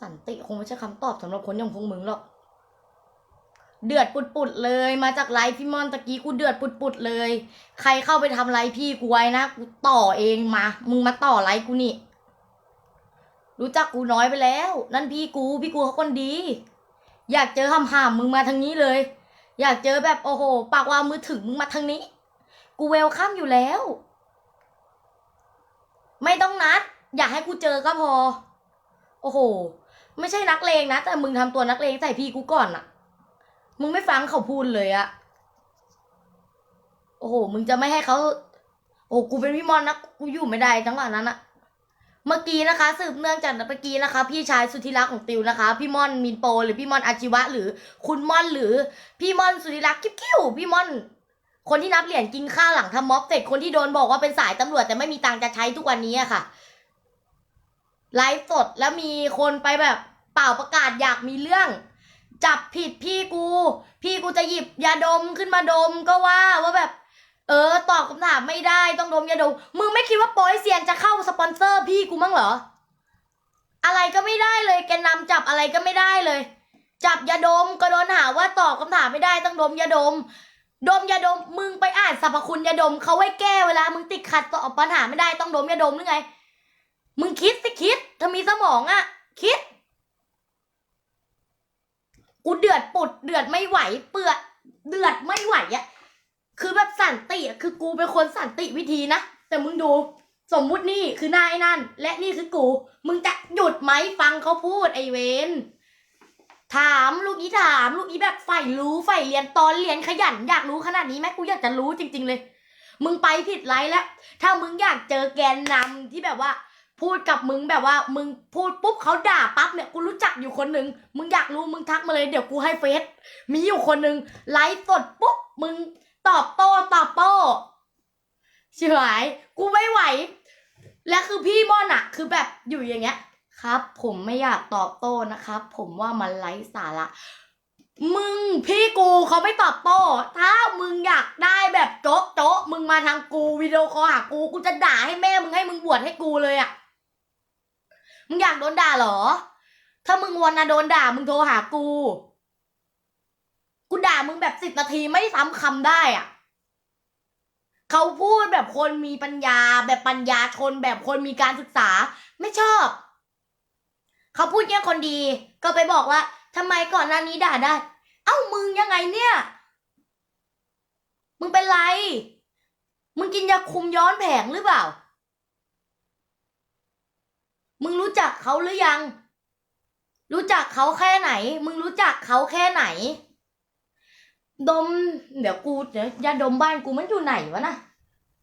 สันติคงไม่ใช่คำตอบสำหรับคนอย่างพวกมึงหรอก เดือดปุดๆเลย มาจากไลฟ์พี่มอนตะกี้กูเดือดปุดๆเลย ใครเข้าไปทำไลฟ์พี่กูไว้นะกูต่อเองมา มึงมาต่อไลฟ์กูนี่ รู้จักกูน้อยไปแล้ว นั่นพี่กูพี่กูเขาคนดี อยากเจอคำหามมึงมาทางนี้เลย อยากเจอแบบโอ้โห ปากว่ามือถึงมึงมาทางนี้ กูเวลคัมอยู่แล้ว ไม่ต้องนัด อยากให้กูเจอก็พอ โอ้โห ไม่ใช่นักเลงนะแต่มึงทำตัวนักเลงใส่พี่กูก่อนอะมึงไม่ฟังเขาพูดเลยอะโอ้โหมึงจะไม่ให้เขาโอ้กูเป็นพี่มอนนะกูอยู่ไม่ได้จังหวะนั้นอะเมื่อกี้นะคะ สืบเนื่องจากเมื่อกี้นะคะ พี่ชายสุธิรักของติวนะคะ พี่มอนมินโป หรือพี่มอนอาชีวะ หรือคุณมอนหรือ พี่มอนสุธิรักกิ๊บกิ้วพี่มอน คนที่นับเหรียญกินข้าวหลังทำม็อบเสร็จคนที่โดนบอกว่าเป็นสายตำรวจแต่ไม่มีตังค์จะใช้ทุกวันนี้อะค่ะ ไลฟ์สดแล้วมีคนไปแบบเป่าประกาศอยากมีเรื่อง จับผิดพี่กู พี่กูจะหยิบยาดมขึ้นมาดมก็ว่าว่าแบบ เออตอบคำถามไม่ได้ต้องดมยาดมมึงไม่คิดว่าโปอยเซียนจะเข้าสปอนเซอร์พี่กูมั้งเหรอ อะไรก็ไม่ได้เลยแกนำจับอะไรก็ไม่ได้เลย จับยาดมก็โดนหาว่าตอบคำถามไม่ได้ต้องดมยาดมดมยาดมมึงไปอ่านสรรพคุณยาดมเขาไว้แก้เวลามึงติดขัดตอบปัญหาไม่ได้ต้องดมยาดมหรือไง มึงคิดสิคิด ถ้ามีสมองอะคิด กูเดือดปุดเดือดไม่ไหว เปื่อเดือดไม่ไหวอะคือแบบสันติอะคือกูเป็นคนสันติวิธีนะ แต่มึงดู สมมุตินี่คือนายนั่น และนี่คือกู มึงจะหยุดไหมฟังเขาพูดไอเวนถามลูกอีถาม ลูกอีแบบใฝ่รู้ใฝ่เรียนตอนเรียนขยัน อยากรู้ขนาดนี้ไหมกูอยากจะรู้จริง ๆ เลย มึงไปผิดไลน์แล้ว ถ้ามึงอยากเจอแกนนำที่แบบว่า พูดกับมึงแบบว่ามึงพูดปุ๊บเขาด่าปั๊บเนี่ยกูรู้จักอยู่คนหนึ่งมึงอยากรู้มึงทักมาเลยเดี๋ยวกูให้เฟซมีอยู่คนหนึ่งไลฟ์สดปุ๊บมึงตอบโต้ตอบโต้ชิบหายกูไม่ไหว และคือพี่ม่อนอะคือแบบอยู่อย่างเงี้ย ครับ ผมไม่อยากตอบโต้นะครับ ผมว่ามันไร้สาระมึงพี่กูเขาไม่ตอบโต้ ถ้ามึงอยากได้แบบโจ๊ะโจ๊ะมึงมาทางกูวิดีโอคอลหากูกูจะด่าให้แม่มึงให้มึงบวชให้กูเลยอะ มึงอยากโดนด่าเหรอ ถ้ามึงวันนะโดนด่า มึงโทรหากู กูด่ามึงแบบสิบนาทีไม่ซ้ำคำได้อะเขาพูดแบบคนมีปัญญา แบบปัญญาชนแบบคนมีการศึกษา ไม่ชอบ เขาพูดแค่คนดี ก็ไปบอกว่าทำไมก่อนหน้านี้ด่าได้ เอ้ามึงยังไงเนี่ย มึงเป็นไร มึงกินยาคุมย้อนแผงหรือเปล่า มึงรู้จักเขาหรือยัง รู้จักเขาแค่ไหน มึงรู้จักเขาแค่ไหน ดม เดี๋ยวกูเดี๋ยวยาดมบ้านกูมันอยู่ไหนวะนะ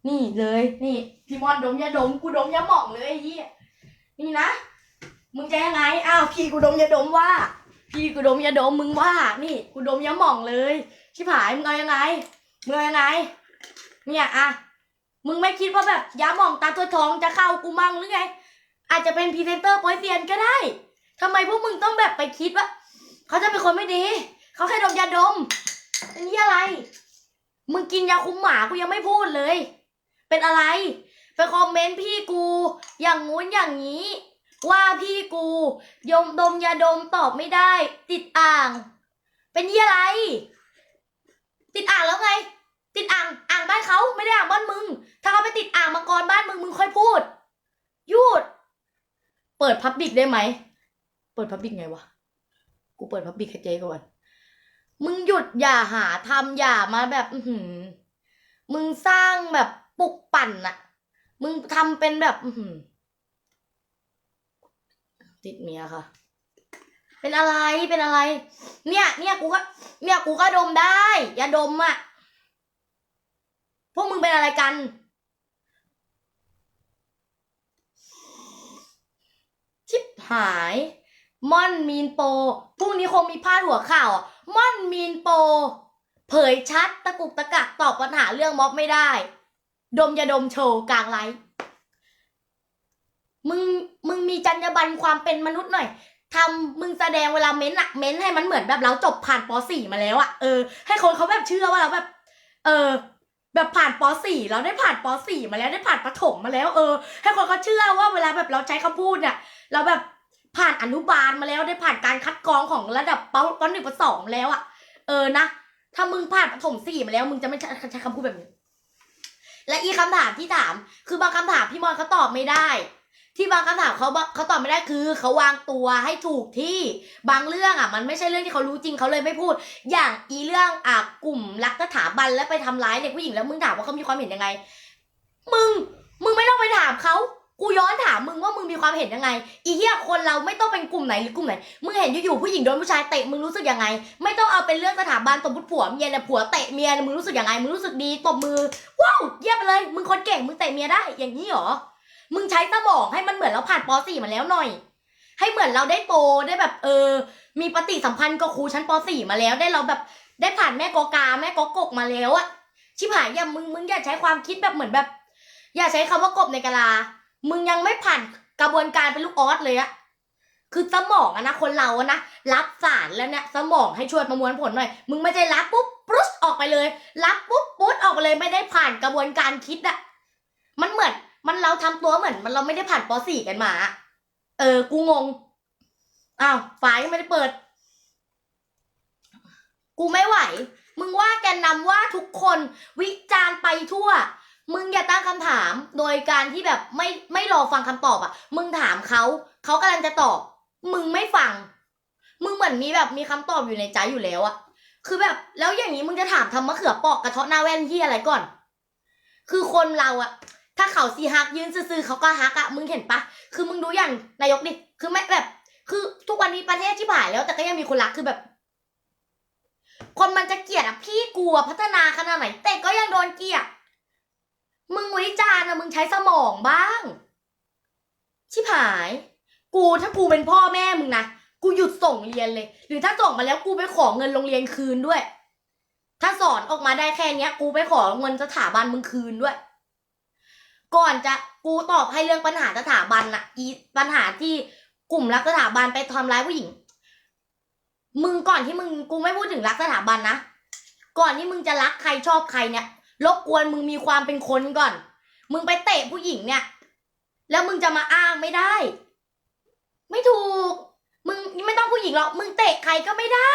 นี่เลย นี่พี่มอนดมยาดมกูดมยาหม่องเลยไอ้เหี้ยนี่นะมึงจะยังไงอ้าวพี่กูดมยาดมว่า พี่กูดมยาดมมึงว่า นี่กูดมยาหม่องเลยชิบหายมึงเอายังไงมึงเอายังไงเนี่ยอะมึงไม่คิดว่าแบบยาหม่องตาตัวทองจะเข้ากูมั่งหรือไง อาจจะเป็นพรีเซนเตอร์โปรยเซียนก็ได้ทำไมพวกมึงต้องแบบไปคิดว่าเขาจะเป็นคนไม่ดี เขาแค่ดมยาดม อันนี้อะไร มึงกินยาคุมหมากูยังไม่พูดเลย เป็นอะไรไปคอมเมนต์พี่กู อย่างงู้นอย่างนี้ ว่าพี่กู ยมดมยาดมตอบไม่ได้ ติดอ่าง เป็นยี่อะไร ติดอ่างแล้วไง ติดอ่างอ่างบ้านเขาไม่ได้อ่างบ้านมึง ถ้าเขาไปติดอ่างมาก่อนบ้านมึงมึงค่อยพูดยุด เปิดพับบิกได้ไหม เปิดพับบิกไงวะ กูเปิดพับบิกให้เจ๊ก่อน มึงหยุดอย่าหาทำอย่ามาแบบ อือหืมึงสร้างแบบปลุกปั่นอะมึงทำเป็นแบบอือหืติดเมียค่ะ เป็นอะไรเป็นอะไร เนี่ย เนี่ยกูก็เนี่ยกูก็ดมได้ อย่าดมอะพวกมึงเป็นอะไรกัน ชิบหาย ม่อนมีนโปพรุ่งนี้คงมีพาดหัวข่าวอะม่อนมีนโป เผยชัดตะกุกตะกักตอบปัญหาเรื่องม็อบไม่ได้ ดมยาดมโชว์กลางไลฟ์มึงมึงมีจรรยาบรรณความเป็นมนุษย์หน่อยทำมึงแสดงเวลาเม้นอะเม้นให้มันเหมือนแบบเราจบผ่านป .4 มาแล้วอะเออให้คนเขาแบบเชื่อว่าเราแบบ เออ แบบผ่านป .4 เราได้ผ่านป .4 มาแล้วได้ผ่านประถมมาแล้ว เออ ให้คนเขาเชื่อว่าเวลาแบบเราใช้คำพูดเนี่ย เราแบบผ่านอนุบาลมาแล้วได้ผ่านการคัดกรองของระดับปปหนึ่งปสองแล้วอะเออนะถ้ามึงผ่านประถมสี่มาแล้ว มึงจะไม่ใช้คำพูดแบบนี้ และอีกคำถามที่ถาม คือบางคำถามพี่มอนเขาตอบไม่ได้ ที่บางคำถามเขาเขาตอบไม่ได้คือเขาวางตัวให้ถูกที่บางเรื่องอะ มันไม่ใช่เรื่องที่เขารู้จริงเขาเลยไม่พูด อย่างอีเรื่องอะกลุ่มรักสถาบันแล้วไปทำร้ายเด็กผู้หญิงแล้วมึงถามว่าเขามีความเห็นยังไง มึง มึงไม่ต้องไปถามเขา กูย้อนถามมึงว่ามึงมีความเห็นยังไง อีเหี้ยคนเราไม่ต้องเป็นกลุ่มไหนหรือกลุ่มไหน มึงเห็นอยู่ๆผู้หญิงโดนผู้ชายเตะมึงรู้สึกยังไง ไม่ต้องเอาเป็นเรื่องสถาบันติผัวเมียเนี่ยผัวเตะเมียเนี่ยมึงรู้สึกยังไง มึงรู้สึกดีตบมือ ว้าวเยี่ยมไปเลย มึงคนเก่งมึงเตะเมียได้ อย่างนี้หรอ มึงใช้สมองให้มันเหมือนเราผ่านป .4 มาแล้วหน่อย ให้เหมือนเราได้โตได้แบบเออ มีปฏิสัมพันธ์กับครูชั้นป .4 มาแล้วได้เราแบบได้ผ่านแม่กอกาแม่กอกกมาแล้วอะชิบหายอย่ามึงมึงอย่าใช้ความคิดแบบเหมือนแบบ อย่าใช้คำว่ากบในกะลา มึงยังไม่ผ่านกระบวนการเป็นลูกออสเลยอะคือสมองอะนะคนเราอะนะรับสารแล้วเนี่ยสมองให้ช่วยประมวลผลหน่อย มึงไม่ใช่รับปุ๊บปุ๊บออกไปเลย รับปุ๊บปุ๊บออกไปเลยไม่ได้ผ่านกระบวนการคิดอะมันเหมือนมันเราทำตัวเหมือน มันเราไม่ได้ผ่านป .4 กันมา เออ กูงง อ้าวฝายยังไม่ได้เปิด กูไม่ไหว มึงว่าแกนนำว่าทุกคนวิจารณ์ไปทั่ว มึงอย่าตั้งคำถามโดยการที่แบบไม่ไม่รอฟังคำตอบอะ่ะ มึงถามเขาเขากำลังจะตอบ มึงไม่ฟัง มึงเหมือนมีแบบมีคำตอบอยู่ในใจอยู่แล้วอะคือแบบแล้วอย่างนี้มึงจะถามทำมะเขือปอกกระเทาะหน้าแว่นที่อะไรก่อน คือคนเราอะถ้าเขาซีฮักยืนซื่อๆเขาก็ฮักอะ มึงเห็นปะคือมึงดูอย่างนายกดิคือไม่แบบ คือทุกวันนี้ประเทศที่ผ่านแล้ว แต่ก็ยังมีคนรักคือแบบคนมันจะเกลียดอะพี่กลัวพัฒนาขนาดไหน แต่ก็ยังโดนเกลียด มึงวิจารณ์อะมึงใช้สมองบ้าง ชิบหาย กูถ้ากูเป็นพ่อแม่มึงนะ กูหยุดส่งเรียนเลย หรือถ้าส่งมาแล้วกูไปขอเงินโรงเรียนคืนด้วย ถ้าสอนออกมาได้แค่เนี้ย กูไปขอเงินสถาบันมึงคืนด้วย ก่อนจะกูตอบให้เรื่องปัญหาสถาบันอะอีปัญหาที่กลุ่มรักสถาบันไปทำร้ายผู้หญิง มึงก่อนที่มึงกูไม่พูดถึงรักสถาบันนะ ก่อนที่มึงจะรักใครชอบใครเนี่ย รบกวนมึงมีความเป็นคนก่อน มึงไปเตะผู้หญิงเนี่ย แล้วมึงจะมาอ้างไม่ได้ ไม่ถูก มึงไม่ต้องผู้หญิงหรอก มึงเตะใครก็ไม่ได้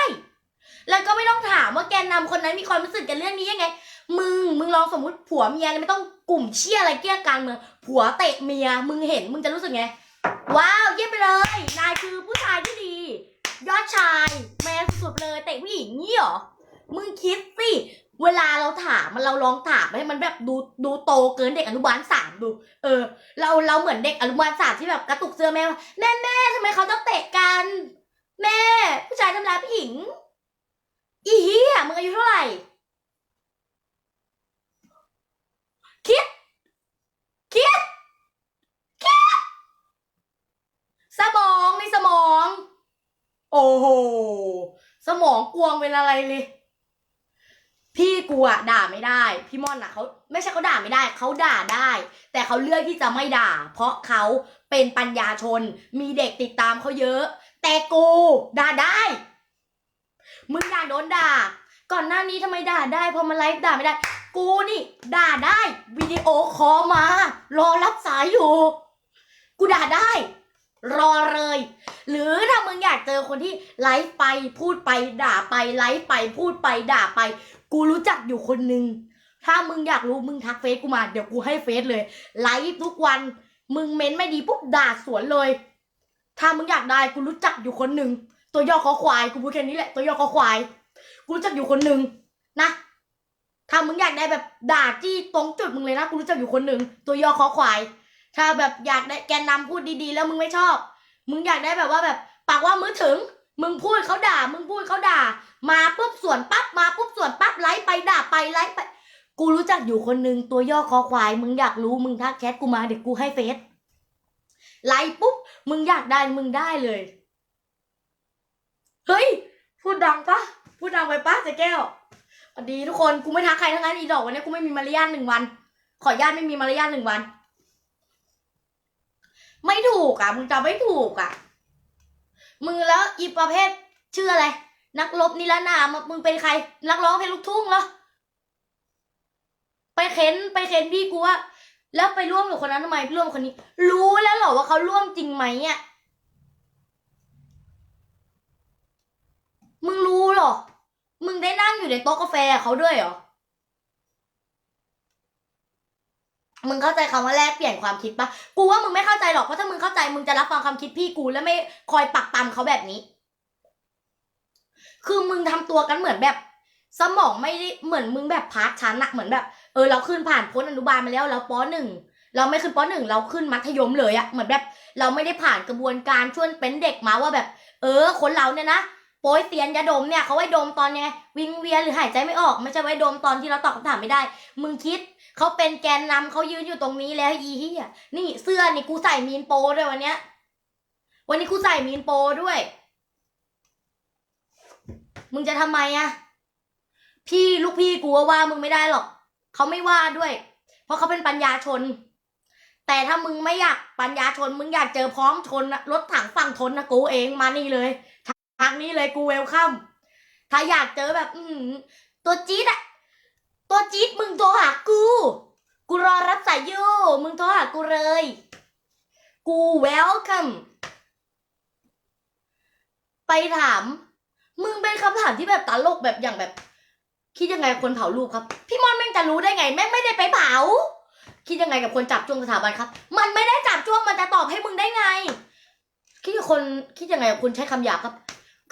แล้วก็ไม่ต้องถามว่าแกนนำคนนั้นมีความรู้สึกกับเรื่องนี้ยังไง มึง มึงลองสมมติผัวเมียไม่ต้องกลุ่มเชี่ยอะไรเกี้ยกลางเมืองผัวเตะเมีย มึงเห็น มึงจะรู้สึกไง ว้าว เยี่ยมไปเลย นายคือผู้ชายที่ดี ยอดชาย แมนสุดเลย เตะผู้หญิงนี่หรอ มึงคิดสิ เวลาเราถามมันเราลองถามให้มันแบบดูดูโตเกินเด็กอนุบาลสามดู เออ เราเราเหมือนเด็กอนุบาลสามที่แบบกระตุกเสื้อแม่ว่าแม่แม่ทำไมเขาต้องเตะกัน แม่ ผู้ชายทำร้ายผู้หญิง อีเหี้ยมึงอายุเท่าไหร่ คิด คิด คิด สมองในสมอง โอ้โห สมองกวงเป็นอะไรเลย พี่กูอะด่าไม่ได้ พี่ม่อนอะเขาไม่ใช่เขาด่าไม่ได้เขาด่าได้ แต่เขาเลือกที่จะไม่ด่า เพราะเขาเป็นปัญญาชน มีเด็กติดตามเขาเยอะ แต่กูด่าได้มึงอยากโดนด่า ก่อนหน้านี้ทำไมด่าได้พอมาไลฟ์ด่าไม่ได้ กูนี่ ด่าได้วิดีโอคอลมา รอรับสายอยู่ กูด่าได้ รอเลย หรือถ้ามึงอยากเจอคนที่ไลฟ์ไปพูดไปด่าไปไลฟ์ไปพูดไปด่าไป กูรู้จักอยู่คนนึง ถ้ามึงอยากรู้มึงทักเฟซกูมา เดี๋ยวกูให้เฟซเลย ไลฟ์ทุกวัน มึงเม้นไม่ดีปุ๊บด่าสวนเลย ถ้ามึงอยากได้กูรู้จักอยู่คนหนึ่ง ตัวย่อคอควาย กูพูดแค่นี้แหละ ตัวย่อคอควาย กูรู้จักอยู่คนหนึ่งนะ ถ้ามึงอยากได้แบบด่าจี้ตรงจุดมึงเลยนะ กูรู้จักอยู่คนหนึ่ง ตัวย่อคอควาย ถ้าแบบอยากได้แกนนำพูดดีๆ แล้วมึงไม่ชอบ มึงอยากได้แบบว่าแบบปากว่ามือถึง มึงพูดเขาด่า มึงพูดเขาด่า มาปุ๊บสวนปั๊บมาปุ๊บสวนปั๊บไลฟ์ไปด่าไปไลฟ์ไป กูรู้จักอยู่คนหนึ่งตัวย่อคอควาย มึงอยากรู้มึงทักแชทกูมาเดี๋ยวกูให้เฟซไลฟ์ปุ๊บมึงอยากได้มึงได้เลย เฮ้ย พูดดังปะพูดดังไปปะเจ๊แก้วสวัสดีทุกคนกูไม่ทักใครทั้งนั้นอีดอกวันนี้กูไม่มีมารยาทหนึ่งวัน ขออนุญาตไม่มีมารยาทหนึ่งวัน ไม่ถูกอะมึงจะไม่ถูกอะ มึงแล้วอีประเภทชื่ออะไร นักรบนิรนามมึงเป็นใคร นักร้องเพลงลูกทุ่งเหรอไปเข็นไปเข็นพี่กูว่าแล้วไปร่วมกับคนนั้นทำไมร่วมคนนี้ รู้แล้วหรอว่าเขาร่วมจริงไหมเนี่ยมึงรู้หรอ มึงได้นั่งอยู่ในโต๊ะกาแฟเขาด้วยเหรอ มึงเข้าใจคำว่าแลกเปลี่ยนความคิดปะกูว่ามึงไม่เข้าใจหรอกเพราะถ้ามึงเข้าใจมึงจะรับฟังความคิดพี่กูแล้วไม่คอยปักตามเขาแบบนี้ คือมึงทำตัวกันเหมือนแบบ สมองไม่ได้เหมือนมึงแบบพาร์ทชั้นอะเหมือนแบบเออเราขึ้นผ่านพ้นอนุบาลมาแล้วเราปหนึ่งเราไม่ขึ้นปหนึ่งเราขึ้นมัธยมเลยอะเหมือนแบบ เราไม่ได้ผ่านกระบวนการช่วยเป็นเด็กมาว่าแบบ เออ คนเราเนี่ยนะโป้ยเตียนยาดมเนี่ยเขาไว้ดมตอนไงวิงเวียนหรือหายใจไม่ออก ไม่ใช่ไว้ดมตอนที่เราตอบคำถามไม่ได้ มึงคิด เขาเป็นแกนนำเขายืนอยู่ตรงนี้แล้วอีเหี้ยนี่เสื้อนี่กูใส่มีนโปด้วยวันเนี้ย วันนี้กูใส่มีนโปด้วย มึงจะทำไมอะพี่ลูกพี่กูว่ามึงไม่ได้หรอกเขาไม่ว่าด้วย เพราะเขาเป็นปัญญาชน แต่ถ้ามึงไม่อยากปัญญาชน มึงอยากเจอพร้อมชนรถถังฝั่งทนนะกูเองมานี่เลยทางนี้เลยกูเวลคัมถ้าอยากเจอแบบ อืตัวจี๊ดอะ ตัวจี๊ดมึงโทรหากู กูรอรับสายอยู่มึงโทรหากูเลย กูเวลคัมไปถาม มึงเป็นคำถามที่แบบตลกแบบอย่างแบบ คิดยังไงคนเผารูปครับ พี่มอนแม่งจะรู้ได้ไง แม่งไม่ได้ไปเผา คิดยังไงกับคนจับจ้วงสถาบันครับ มันไม่ได้จับจ้วงมันจะตอบให้มึงได้ไง คิดคนคิดยังไงกับคนใช้คำหยาบครับ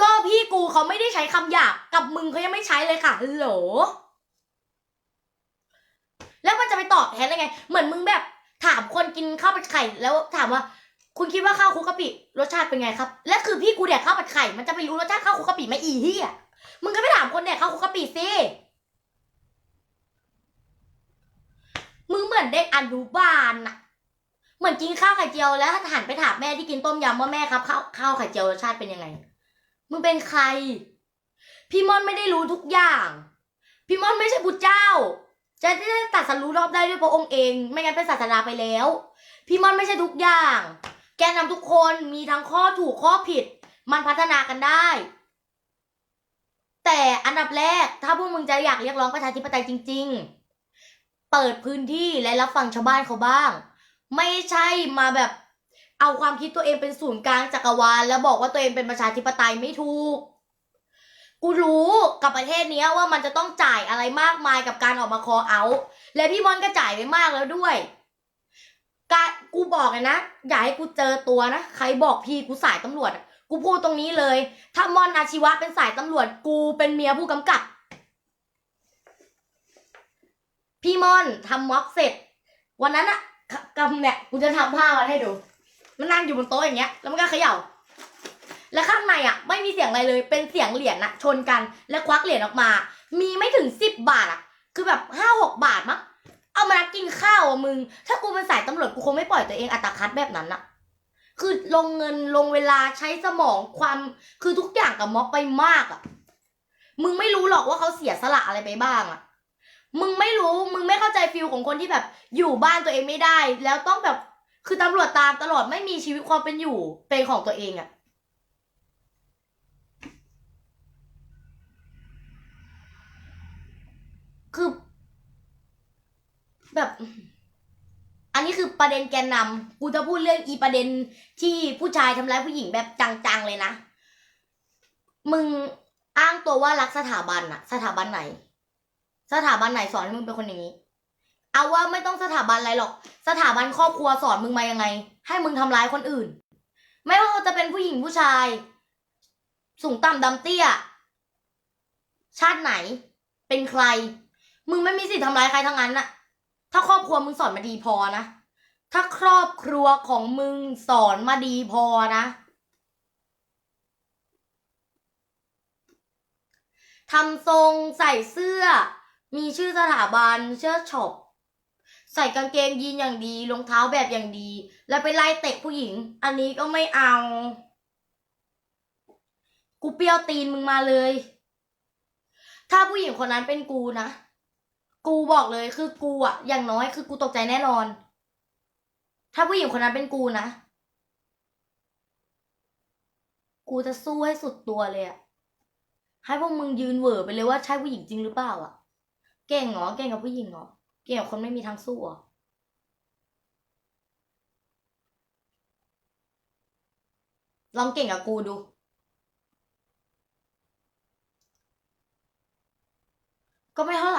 ก็พี่กูเขาไม่ได้ใช้คำหยาบกับมึงเขายังไม่ใช้เลยค่ะฮัลโหล แล้วมันจะไปตอบ แทนได้ไง เหมือนมึงแบบ ถามคนกินข้าวผัดไข่ แล้วถามว่า คุณคิดว่าข้าวคุกกะปิรสชาติเป็นไงครับ และคือพี่กูแดกข้าวผัดไข่มันจะไปรู้รสชาติข้าวคุกกะปิไหมอีเหี้ยมึงก็ไปถามคนแดกข้าวคุกกะปิสิมึงเหมือนเด็กอนุบาลน่ะ เหมือนกินข้าวไข่เจียวแล้วหันไปถามแม่ที่กินต้มยำว่าแม่ครับข้าวข้าวไข่เจียวรสชาติเป็นยังไง มึงเป็นใคร พี่ม่อนไม่ได้รู้ทุกอย่าง พี่ม่อนไม่ใช่พุทธเจ้า จะได้ตัดสรู้รอบได้ด้วยพระองค์เอง ไม่งั้นเป็นศาสนาไปแล้ว พี่มอนไม่ใช่ทุกอย่าง แกนนำทุกคนมีทั้งข้อถูกข้อผิด มันพัฒนากันได้ แต่อันดับแรกถ้าพวกมึงจะอยากเรียกร้องประชาธิปไตยจริง ๆ เปิดพื้นที่และรับฟังชาวบ้านเขาบ้าง ไม่ใช่มาแบบเอาความคิดตัวเองเป็นศูนย์กลางจักรวาลแล้วบอกว่าตัวเองเป็นประชาธิปไตยไม่ถูก กูรู้กับประเทศเนี้ยว่ามันจะต้องจ่ายอะไรมากมายกับการออกมาคอเอา และพี่มอนก็จ่ายไปมากแล้วด้วยการกูบอกเลยนะอย่าให้กูเจอตัวนะใครบอกพี่กูสายตำรวจ กูพูดตรงนี้เลย ถ้ามอนอาชีวะเป็นสายตำรวจกูเป็นเมียผู้กำกับ พี่มอนทำม็อบเสร็จ วันนั้นอะกำเนี่ยกูจะทำผ้ามันให้ดู มันนั่งอยู่บนโต๊ะอย่างเงี้ย แล้วมันก็เขย่า แล้วข้างในอะไม่มีเสียงอะไรเลย เป็นเสียงเหรียญนะชนกัน แล้วควักเหรียญออกมา มีไม่ถึงสิบบาทอะคือแบบห้าหกบาทมั้งเอามากินข้าวอะมึง ถ้ากูเป็นสายตำรวจกูคงไม่ปล่อยตัวเองอัตคัดแบบนั้นอะคือลงเงินลงเวลาใช้สมองความคือทุกอย่างกับม็อบไปมากอะมึงไม่รู้หรอกว่าเขาเสียสละอะไรไปบ้างอะมึงไม่รู้ มึงไม่เข้าใจฟิลของคนที่แบบ อยู่บ้านตัวเองไม่ได้ แล้วต้องแบบ คือตำรวจตามตลอดไม่มีชีวิตความเป็นอยู่เป็นของตัวเองอะคือ แบบ อันนี้คือประเด็นแกนนำกูจะพูดเรื่องอีประเด็นที่ผู้ชายทำร้ายผู้หญิงแบบจังๆเลยนะ มึงอ้างตัวว่ารักสถาบันอะสถาบันไหน สถาบันไหนสอนให้มึงเป็นคนอย่างนี้ เอาว่าไม่ต้องสถาบันอะไรหรอก สถาบันครอบครัวสอนมึงมายังไง ให้มึงทำร้ายคนอื่น ไม่ว่าจะเป็นผู้หญิงผู้ชาย สูงต่ำดำเตี้ย ชาติไหน เป็นใคร มึงไม่มีสิทธิ์ทำร้ายใครทั้งนั้นน่ะ ถ้าครอบครัวมึงสอนมาดีพอนะ ถ้าครอบครัวของมึงสอนมาดีพอนะทำทรงใส่เสื้อ มีชื่อสถาบันเสื้อช็อปใส่กางเกงยีนอย่างดีรองเท้าแบบอย่างดี แล้วไปไล่เตะผู้หญิง อันนี้ก็ไม่เอา กูเปรี้ยวตีนมึงมาเลย ถ้าผู้หญิงคนนั้นเป็นกูนะ กูบอกเลยคือกูอะอย่างน้อยคือกูตกใจแน่นอน ถ้าผู้หญิงคนนั้นเป็นกูนะ กูจะสู้ให้สุดตัวเลยอะให้พวกมึงยืนเหวอไปเลยว่าใช่ผู้หญิงจริงหรือเปล่าอะเก่งเหรอเก่งกับผู้หญิงเหรอเก่งกับคนไม่มีทางสู้เหรอลองเก่งกับกูดู ก็ไม่เท่า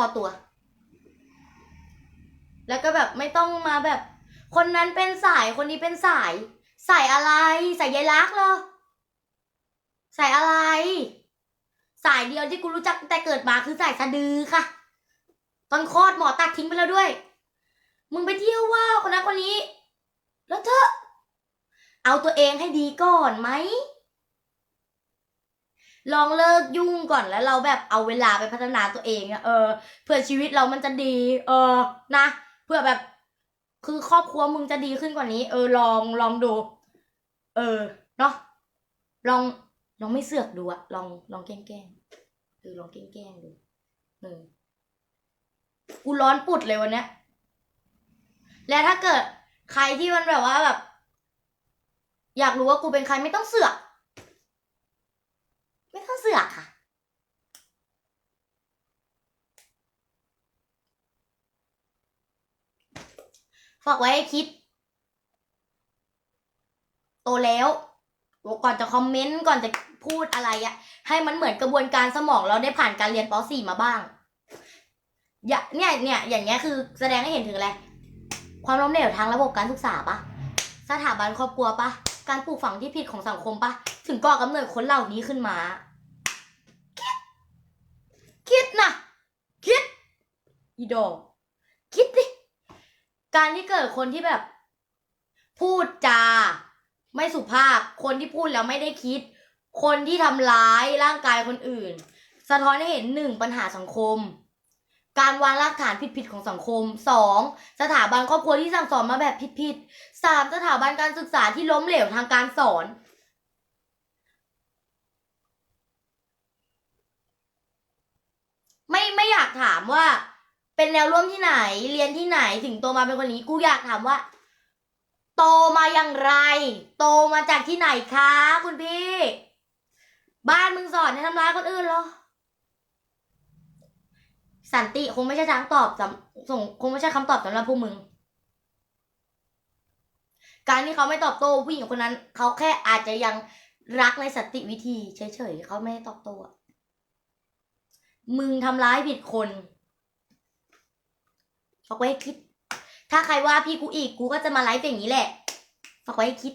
อตัว แล้วก็แบบไม่ต้องมาแบบ คนนั้นเป็นสายคนนี้เป็นสาย สายอะไร สายยายลักเหรอสายอะไร สายเดียวที่กูรู้จักแต่เกิดมาคือสายสะดือค่ะ ตอนคลอดหมอตัดทิ้งไปแล้วด้วย มึงไปเที่ยวว่าคนนั้นคนนี้ แล้วเธอเอาตัวเองให้ดีก่อนไหม ลองเลิกยุ่งก่อนแล้วเราแบบเอาเวลาไปพัฒนาตัวเองอะเออเพื่อชีวิตเรามันจะดี เออนะเพื่อแบบ คือครอบครัวมึงจะดีขึ้นกว่านี้ เออลองลองดู เออเนาะลองลองไม่เสือกดูอะลองลองแกล้งแกล้งเออลองแกล้งแกล้งดูเออกูร้อนปุดเลยวันเนี้ยแล้วถ้าเกิดใครที่มันแบบว่าแบบ อยากรู้ว่ากูเป็นใครไม่ต้องเสือก ไม่ต้องเสือกค่ะ ฝากไว้ให้คิด โตแล้วก่อนจะคอมเมนต์ก่อนจะพูดอะไรอะให้มันเหมือนกระบวนการสมองเราได้ผ่านการเรียนป .4 มาบ้าง อย่าเนี่ยเนี่ยอย่างเงี้ยคือแสดงให้เห็นถึงอะไร ความล้มเหลวทางระบบการศึกษาปะสถาบันครอบครัวปะ การปลูกฝังที่ผิดของสังคมปะถึงก่อกำเนิดคนเหล่านี้ขึ้นมา คิด คิดนะคิด อีดอกคิดดิ การที่เกิดคนที่แบบ พูดจา ไม่สุภาพ คนที่พูดแล้วไม่ได้คิด คนที่ทำร้ายร่างกายคนอื่น สะท้อนให้เห็นหนึ่งปัญหาสังคม การวางรากฐานผิดๆของสังคมสองสถาบันครอบครัวที่สั่งสอนมาแบบผิดๆสามสถาบันการศึกษาที่ล้มเหลวทางการสอน ไม่ไม่อยากถามว่า เป็นแนวร่วมที่ไหน เรียนที่ไหนถึงโตมาเป็นคนนี้ กูอยากถามว่า โตมาอย่างไร โตมาจากที่ไหนคะ คุณพี่ บ้านมึงสอนให้ทำร้ายคนอื่นเหรอ สันติคงไม่ใช่ทางตอบสำส่งคงไม่ใช่คำตอบสำหรับพวกมึง การที่เขาไม่ตอบโต้ผู้หญิงคนนั้น เขาแค่อาจจะยังรักในสันติวิธีเฉยๆเขาไม่ได้ตอบโต้มึงทำร้ายผิดคนฝากไว้ให้คิด ถ้าใครว่าพี่กูอีกกูก็จะมาไลฟ์อย่างนี้แหละฝากไว้ให้คิด